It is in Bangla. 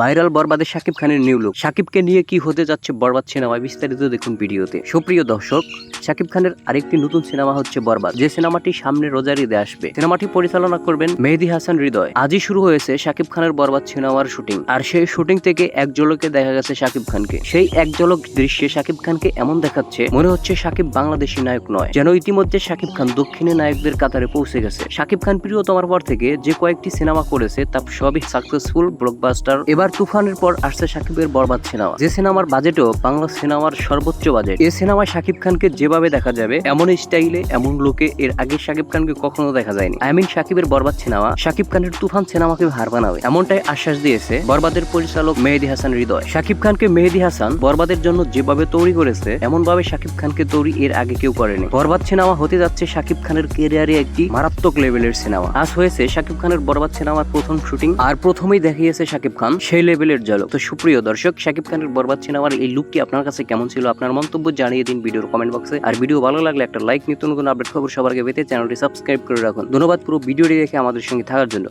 ভাইরাল বরবাদে শাকিব খানের নিউ লুক শাকিবকে নিয়ে কি হতে যাচ্ছে বরবাদ সিনেমায় বিস্তারিত দেখুন ভিডিওতে। সুপ্রিয় দর্শক, শাকিব খানের আরেকটি নতুন সিনেমা হচ্ছে বরবাদ। যে সিনেমাটি সামনে রোজার ঈদে আসবে। সিনেমাটি পরিচালনা করবেন মেহেদি হাসান হৃদয়। আজই শুরু হয়েছে শাকিব খানের বরবাদ সিনেমার শুটিং। আর সেই শুটিং থেকে এক ঝলকে দেখা গেছে শাকিব খানকে। সেই এক ঝলক দৃশ্যে শাকিব খানকে এমন দেখাচ্ছে, মনে হচ্ছে শাকিব বাংলাদেশি নায়ক নয়। যেন ইতিমধ্যে শাকিব খান দক্ষিণে নায়কদের কাতারে পৌঁছে গেছে। শাকিব খান প্রিয়তমার পর থেকে যে কয়েকটি সিনেমা করেছে, তা সবই সাকসেসফুল ব্লকবাস্টার এবার তুফানের পর আসছে শাকিবের বরবাদ সিনেমা। যে সিনেমার বাজেটও বাংলা সিনেমার সর্বোচ্চ বাজেট। এই সিনেমায় শাকিব খানকে যেভাবে দেখা যাবে এমন স্টাইলে এমন লোকে এর আগে শাকিব খানকে কখনো দেখা যায়নি। আই মিন শাকিবের বরবাদ সিনেমা শাকিব খানের তুফান সিনেমাকে হার বানাবে। এমনটাই আশ্বাস দিয়েছে বরবাদের পরিচালক মেহেদি হাসান হৃদয়। শাকিব খানকে মেহেদি হাসান বরবাদের জন্য যেভাবে তৈরি করেছে এমন ভাবে শাকিব খানকে তৈরি এর আগে কেউ করেনি। বরবাদ সিনেমা হতে যাচ্ছে শাকিব খানের কেরিয়ারে একটি মারাত্মক লেভেলের সিনেমা। আজ হয়েছে শাকিব খানের বরবাদ সিনেমার প্রথম শুটিং, আর প্রথমেই দেখিয়েছে শাকিব খান সেই লেভেলের ঝলক। তো সুপ্রিয় দর্শক, শাকিব খানের বরবাদ সিনেমার এই লুকটি আপনার কাছে কেমন ছিল? আপনার মন্তব্য জানিয়ে দিন ভিডিওর কমেন্ট বক্সে আর ভিডিও ভালো লাগলে একটা লাইক নিত্য নতুন আপডেট খবর সবার আগে পেতে চ্যানেলটি সাবস্ক্রাইব করে রাখুন। ধন্যবাদ পুরো ভিডিওটি দেখে আমাদের সঙ্গে থাকার জন্য।